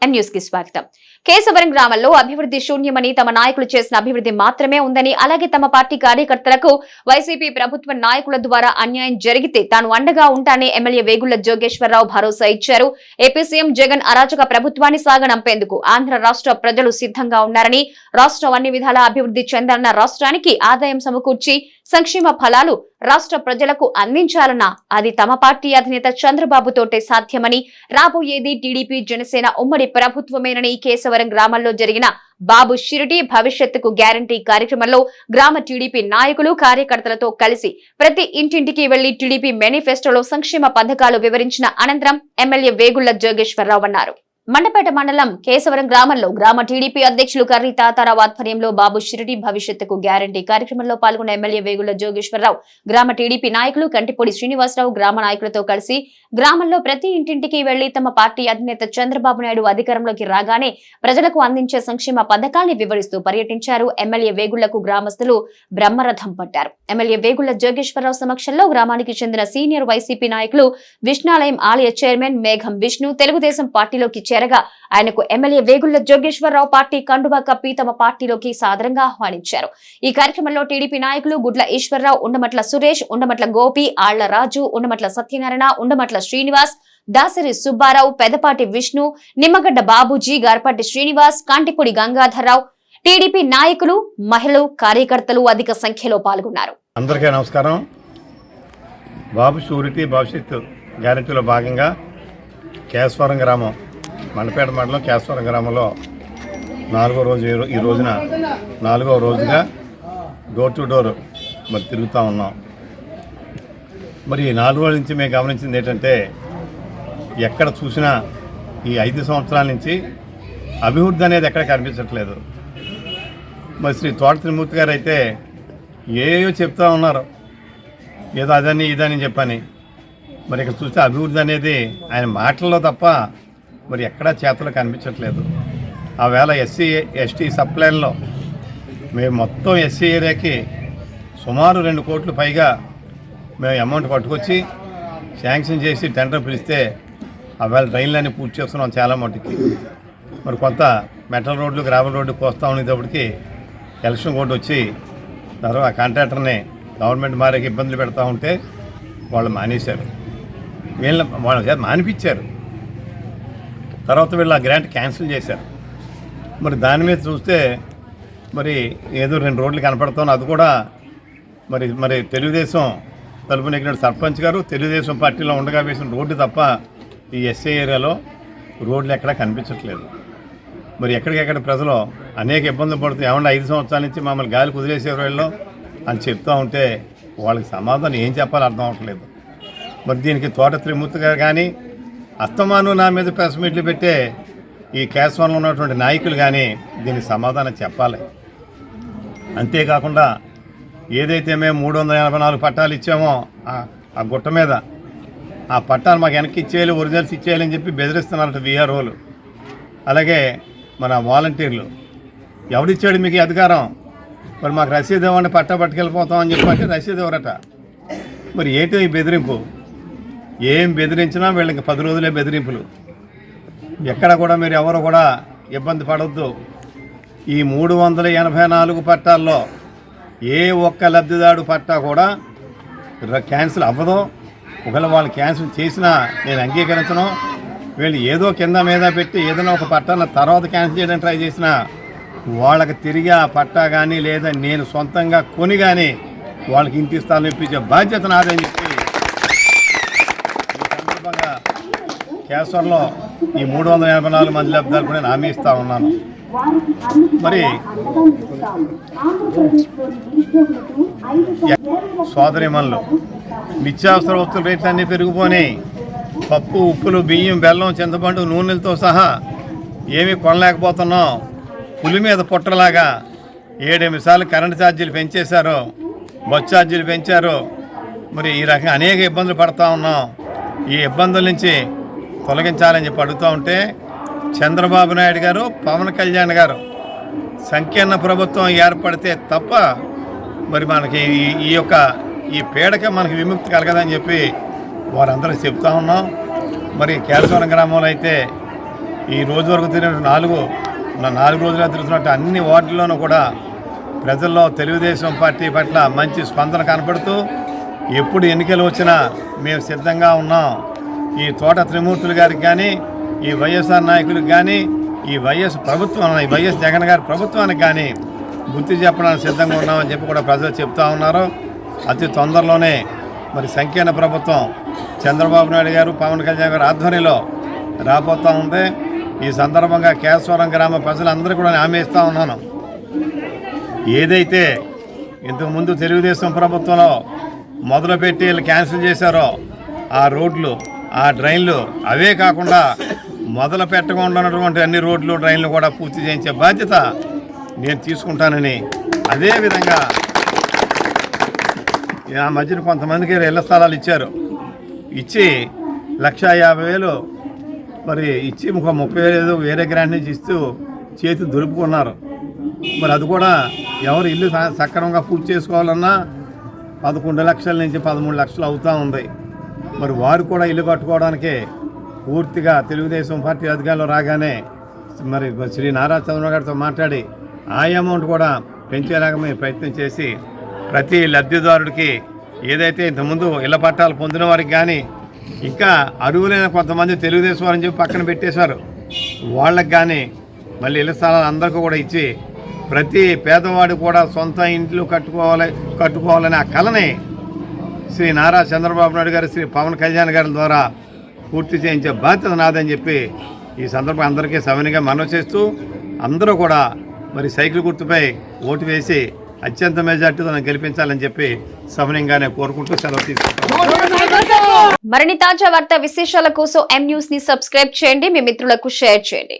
కి స్వాగతం. కేశవరం గ్రామంలో అభివృద్ధి శూన్యమని తమ నాయకులు చేసిన అభివృద్ధి మాత్రమే ఉందని అలాగే తమ పార్టీ కార్యకర్తలకు వైసీపీ ప్రభుత్వ నాయకుల ద్వారా అన్యాయం జరిగితే తాను అండగా ఉంటానని ఎమ్మెల్యే వేగుళ్ళ జోగేశ్వరరావు భరోసా ఇచ్చారు. ఏపీ సీఎం జగన్ అరాచక ప్రభుత్వాన్ని సాగనంపేందుకు ఆంధ్ర రాష్ట్ర ప్రజలు సిద్ధంగా ఉన్నారని రాష్ట్రం అన్ని విధాలా అభివృద్ధి చెందాలన్న రాష్ట్రానికి ఆదాయం సమకూర్చి సంక్షేమ ఫలాలు రాష్ట్ర ప్రజలకు అందించాలన్న అది తమ పార్టీ అధినేత చంద్రబాబు తోటే సాధ్యమని రాబోయేది టీడీపీ జనసేన ఉమ్మడి ప్రభుత్వమేనని కేశవరం గ్రామంలో జరిగిన బాబు షిరిడి భవిష్యత్తుకు గ్యారంటీ కార్యక్రమంలో గ్రామ టీడీపీ నాయకులు కార్యకర్తలతో కలిసి ప్రతి ఇంటింటికి వెళ్ళి టీడీపీ మేనిఫెస్టోలో సంక్షేమ పథకాలు వివరించిన అనంతరం ఎమ్మెల్యే వేగుళ్ళ జోగేశ్వరరావు అన్నారు. మండపేట మండలం కేశవరం గ్రామంలో గ్రామ టీడీపీ అధ్యక్షులు కర్రీ తాతారావు ఆధ్వర్యంలో బాబు షిరిడి భవిష్యత్తుకు గ్యారంటీ కార్యక్రమంలో పాల్గొన్న ఎమ్మెల్యే వేగుల జోగేశ్వరరావు గ్రామ టీడీపీ నాయకులు కంటిపొడి శ్రీనివాసరావు గ్రామ నాయకులతో కలిసి గ్రామంలో ప్రతి ఇంటింటికి వెళ్ళి తమ పార్టీ అధినేత చంద్రబాబు నాయుడు అధికారంలోకి రాగానే ప్రజలకు అందించే సంక్షేమ పథకాన్ని వివరిస్తూ పర్యటించారు. ఎమ్మెల్యే వేగుళ్ళకు గ్రామస్తులు బ్రహ్మరథం పట్టారు. ఎమ్మెల్యే వేగుళ్ళ జోగేశ్వరరావు సమక్షంలో గ్రామానికి చెందిన సీనియర్ వైసీపీ నాయకులు విష్ణాలయం ఆలయ చైర్మన్ మేఘం విష్ణు తెలుగుదేశం పార్టీలోకి చేరగా ఆయనకు ఎమ్మెల్యే వేగుళ్ళ జోగేశ్వరరావు పార్టీ కండువా కప్పి తమ పార్టీలోకి సాదరంగా ఆహ్వానించారు. ఈ కార్యక్రమంలో టీడీపీ నాయకులు గుడ్ల ఈశ్వరరావు ఉండమట్ల సురేష్ ఉండమట్ల గోపి ఆళ్ళ రాజు ఉండమట్ల సత్యనారాయణ ఉండమట్ల శ్రీనివాస్ దాసరి సుబ్బారావు పెదపాటి విష్ణు నిమ్మగడ్డ బాబూజీ గార్పాటి శ్రీనివాస్ కాంటిపూడి గంగాధర్రావు టీడీపీ నాయకులు మహిళలు కార్యకర్తలు అధిక సంఖ్యలో పాల్గొన్నారు. అందరికీ నమస్కారం. బాబు షూరిటీ భవిష్యత్తు గ్యారెంటీలో భాగంగా కేశవరం గ్రామం మండపేట మండలం కేశవరం గ్రామంలో నాలుగో రోజు ఈ ఈ రోజున నాలుగో రోజుగా డోర్ టు డోర్ మరి తిరుగుతూ ఉన్నాం. మరి ఈ నాలుగు రోజుల నుంచి మేము గమనించింది ఏంటంటే ఎక్కడ చూసినా ఈ ఐదు సంవత్సరాల నుంచి అభివృద్ధి అనేది ఎక్కడ కనిపించట్లేదు. మరి శ్రీ తోట త్రిమూర్తి గారు అయితే ఏయో చెప్తా ఉన్నారు. ఏదో అదని ఇదని చెప్పని. మరి ఇక్కడ చూస్తే అభివృద్ధి అనేది ఆయన మాటల్లో తప్ప మరి ఎక్కడా చేతలు కనిపించట్లేదు. ఆ వేళ ఎస్సీ ఎస్టీ సప్లైన్లో మేము మొత్తం ఎస్సీ ఏరియాకి సుమారు రెండు కోట్లు పైగా మేము అమౌంట్ పట్టుకొచ్చి శాంక్షన్ చేసి టెండర్ పిలిస్తే ఆ వేళ డ్రైన్లన్నీ పూర్తి చేస్తున్నాం చాలా మటుకి. మరి కొంత మెటల్ రోడ్లు గ్రావెల్ రోడ్డు కోస్తా ఉండేటప్పటికి ఎలక్షన్ కోర్టు వచ్చి తర్వాత ఆ కాంట్రాక్టర్ని గవర్నమెంట్ మారేకి ఇబ్బందులు పెడతా ఉంటే వాళ్ళు మానేశారు. వీళ్ళ వాళ్ళ మానిపించారు. తర్వాత వీళ్ళు ఆ గ్రాంట్ క్యాన్సిల్ చేశారు. మరి దాని మీద చూస్తే మరి ఏదో రెండు రోడ్లు కనపడతాను అది కూడా మరి మరి తెలుగుదేశం తలుపున నెగ్గిన సర్పంచ్ గారు. తెలుగుదేశం పార్టీలో ఉండగా వేసిన రోడ్డు తప్ప ఈ ఎస్ఏ ఏరియాలో రోడ్లు ఎక్కడా కనిపించట్లేదు. మరి ఎక్కడికెక్కడ ప్రజలు అనేక ఇబ్బందులు పడుతూ ఏమన్నా ఐదు సంవత్సరాల నుంచి మమ్మల్ని గాలి కుదిరేసే రోజుల్లో అని చెప్తూ ఉంటే వాళ్ళకి సమాధానం ఏం చెప్పాలో అర్థం అవ్వట్లేదు. మరి దీనికి తోట త్రిమూర్తి గారు కానీ అస్తమాను నా మీద ప్రెస్ మీట్లు పెట్టే ఈ కేశవంలో ఉన్నటువంటి నాయకులు కానీ దీనికి సమాధానం చెప్పాలి. అంతేకాకుండా ఏదైతే మేము మూడు వందల ఎనభై నాలుగు పట్టాలు ఇచ్చామో ఆ- గుట్ట మీద ఆ పట్టాలు మాకు వెనక్కి ఇచ్చేయాలి ఒరిజినల్స్ ఇచ్చేయాలని చెప్పి బెదిరిస్తున్నారట విఆర్ఓలు అలాగే మన వాలంటీర్లు. ఎవడిచ్చాడు మీకు అధికారం? మరి మాకు రసీదు ఇవ్వండి పట్టా పట్టుకెళ్ళిపోతాం అని చెప్పి రసీదు ఇవ్వరట. మరి ఏంటి ఈ బెదిరింపు? ఏం బెదిరించినా వీళ్ళకి పది రోజులే బెదిరింపులు. ఎక్కడ కూడా మీరు ఎవరు కూడా ఇబ్బంది పడవద్దు ఈ మూడు వందల ఎనభై నాలుగు పట్టాల్లో ఏ ఒక్క లబ్ధిదారు పట్టా కూడా క్యాన్సిల్ అవ్వదు. ఒకవేళ వాళ్ళు క్యాన్సిల్ చేసినా నేను అంగీకరించను. వీళ్ళు ఏదో కింద మీద పెట్టి ఏదైనా ఒక పట్టాన తర్వాత క్యాన్సిల్ చేయడానికి ట్రై చేసినా వాళ్ళకి తిరిగి ఆ పట్టా కానీ లేదా నేను సొంతంగా కొని కానీ వాళ్ళకి ఇంటి స్థానం ఇప్పించే బాధ్యత నాదని చెప్పి ఈ సందర్భంగా కేశవర్లో ఈ మూడు వందల ఎనభై నాలుగు మంది లబ్ధాలు కూడా నేను హామీ ఇస్తా ఉన్నాను. మరి సోదరిమన్లు నిత్యావసర వస్తువుల రేట్లన్నీ పెరిగిపోయి పప్పు ఉప్పులు బియ్యం బెల్లం చింతపండు నూనెలతో సహా ఏమీ కొనలేకపోతున్నాం. పులి మీద పుట్టలాగా ఏడెనిమిది సార్లు కరెంటు ఛార్జీలు పెంచేశారు బస్ ఛార్జీలు పెంచారు. మరి ఈ రకంగా అనేక ఇబ్బందులు పడతా ఉన్నాం. ఈ ఇబ్బందుల నుంచి తొలగించాలని చెప్పి అడుగుతూ ఉంటే చంద్రబాబు నాయుడు గారు పవన్ కళ్యాణ్ గారు సంకీర్ణ ప్రభుత్వం ఏర్పడితే తప్ప మరి మనకి ఈ- యొక్క ఈ పీడక మనకి విముక్తి కలగదని చెప్పి వారందరూ చెప్తా ఉన్నాం. మరి కేశవరం గ్రామంలో అయితే ఈ రోజు వరకు తిరిగిన నాలుగు నాలుగు రోజులుగా తిరుగుతున్నట్టు అన్ని వార్డుల్లోనూ కూడా ప్రజల్లో తెలుగుదేశం పార్టీ పట్ల మంచి స్పందన కనపడుతూ ఎప్పుడు ఎన్నికలు వచ్చినా మేము సిద్ధంగా ఉన్నాం. ఈ తోట త్రిమూర్తులు గారికి కానీ ఈ వైఎస్ఆర్ నాయకులకు కానీ ఈ వైఎస్ ప్రభుత్వం ఈ వైఎస్ జగన్ గారి ప్రభుత్వానికి కానీ గుర్తు చెప్పడానికి సిద్ధంగా ఉన్నామని చెప్పి కూడా ప్రజలు చెప్తా ఉన్నారు. అతి తొందరలోనే మరి సంకీర్ణ ప్రభుత్వం చంద్రబాబు నాయుడు గారు పవన్ కళ్యాణ్ గారు ఆధ్వర్యంలో రాబోతూ ఉంది. ఈ సందర్భంగా కేశవరం గ్రామ ప్రజలందరూ కూడా హామీ ఇస్తూ ఉన్నాను. ఏదైతే ఇంతకుముందు తెలుగుదేశం ప్రభుత్వంలో మొదలుపెట్టి వీళ్ళు క్యాన్సిల్ చేశారో ఆ రోడ్లు ఆ డ్రైన్లు అవే కాకుండా మొదలు పెట్టకుండా ఉన్నటువంటి అన్ని రోడ్లు డ్రైన్లు కూడా పూర్తి చేయించే బాధ్యత నేను తీసుకుంటానని అదేవిధంగా ఆ మధ్యన కొంతమందికి ఇళ్ళ స్థలాలు ఇచ్చారు. ఇచ్చి లక్ష యాభై వేలు మరి ఇచ్చి ఒక ముప్పై వేలు వేరే గ్రాంట్ నుంచి ఇస్తూ చేతి దొరుపుకున్నారు మరి అది కూడా ఎవరు ఇల్లు స- సక్రమంగా పూర్తి చేసుకోవాలన్నా పదకొండు లక్షల నుంచి పదమూడు లక్షలు అవుతూ ఉంది. మరి వారు కూడా ఇల్లు కట్టుకోవడానికే పూర్తిగా తెలుగుదేశం పార్టీ అధికారంలో రాగానే మరి శ్రీ నారా చంద్రబాబు గారితో మాట్లాడి ఆ అమౌంట్ కూడా పెంచేలాగా మేము ప్రయత్నం చేసి ప్రతి లబ్ధిదారుడికి ఏదైతే ఇంతకుముందు ఇళ్ళ పట్టాలు పొందిన వారికి కానీ ఇంకా అరువులైన కొంతమంది తెలుగుదేశం వారని చెప్పి పక్కన పెట్టేశారు. వాళ్ళకి కానీ మళ్ళీ ఇళ్ళ స్థలాలు అందరికీ కూడా ఇచ్చి ప్రతి పేదవాడు కూడా సొంత ఇంట్లో కట్టుకోవాలి కట్టుకోవాలనే ఆ కళని శ్రీ నారా చంద్రబాబు నాయుడు గారు శ్రీ పవన్ కళ్యాణ్ గారి ద్వారా పూర్తి చేయించే బాధ్యత నాదని చెప్పి ఈ సందర్భం అందరికీ సవనిగా మనవి చేస్తూ అందరూ కూడా మరి సైకిల్ గుర్తుపై ఓటు వేసి అత్యంత మెజార్టీతో గెలిపించాలని చెప్పి సవనీయంగానే కోరుకుంటూ సెలవు తీసుకుంటాం మరిన్ని తాజా వార్త విశేషాల కోసం ఎం న్యూస్ని సబ్స్క్రైబ్ చేయండి మీ మిత్రులకు షేర్ చేయండి.